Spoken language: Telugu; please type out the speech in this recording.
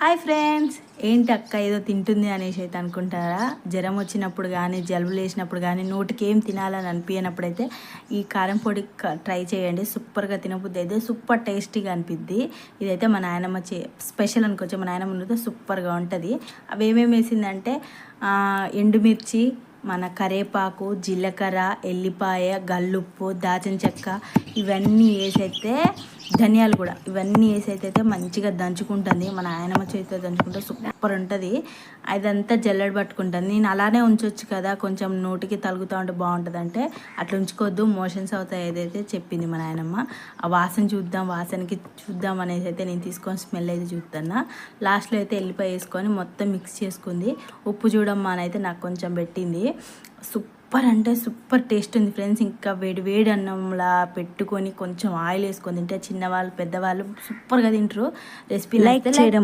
Hi friends. ఏంటి అక్క ఏదో తింటుంది అనేసి అయితే అనుకుంటారా? జ్వరం వచ్చినప్పుడు కానీ జలుబు లేచినప్పుడు కానీ నోటికి ఏం తినాలని అనిపించినప్పుడు అయితే ఈ కారం పొడి క- ట్రై చేయండి. సూపర్గా తినబుద్ది అయితే సూపర్ టేస్టీగా అనిపిద్ది. ఇదైతే మా నాయనమ్మ చే స్పెషల్ అనుకోవచ్చు. మా నాయనమ్మ ఉన్నదో సూపర్గా ఉంటుంది. అవి ఏమేమి వేసిందంటే ఎండుమిర్చి మన కరేపాకు జీలకర్ర ఎల్లిపాయ గల్లుప్పు దాచిన చెక్క ఇవన్నీ వేసి అయితే ధనియాలు కూడా. ఇవన్నీ వేసి అయితే మంచిగా దంచుకుంటుంది. మన ఆయనమ్మ చేతితో దంచుకుంటే సూపర్ ఉంటుంది. అదంతా జల్లెడ పట్టుకుంటుంది. నేను అలానే ఉంచవచ్చు కదా కొంచెం నోటికి తలుగుతూ ఉంటే బాగుంటుంది అంటే అట్లా ఉంచుకోవద్దు. మోషన్స్ అవుతాయి ఏదైతే చెప్పింది మన ఆయనమ్మ ఆ వాసన చూద్దాం వాసనకి చూద్దాం అనేసి అయితే నేను తీసుకొని స్మెల్ అయితే చూస్తున్నా లాస్ట్లో అయితే వెళ్ళిపోయి వేసుకొని మొత్తం మిక్స్ చేసుకుంది. ఉప్పు చూడమ్మా అని అయితే నాకు కొంచెం పెట్టింది. సూపర్ అంటే సూపర్ టేస్ట్ ఉంది ఫ్రెండ్స్. ఇంకా వేడి వేడి అన్నంలా పెట్టుకొని కొంచెం ఆయిల్ వేసుకొని తింటే చిన్నవాళ్ళు పెద్దవాళ్ళు సూపర్గా తింటారు. రెసిపీ లైక్ చేయడం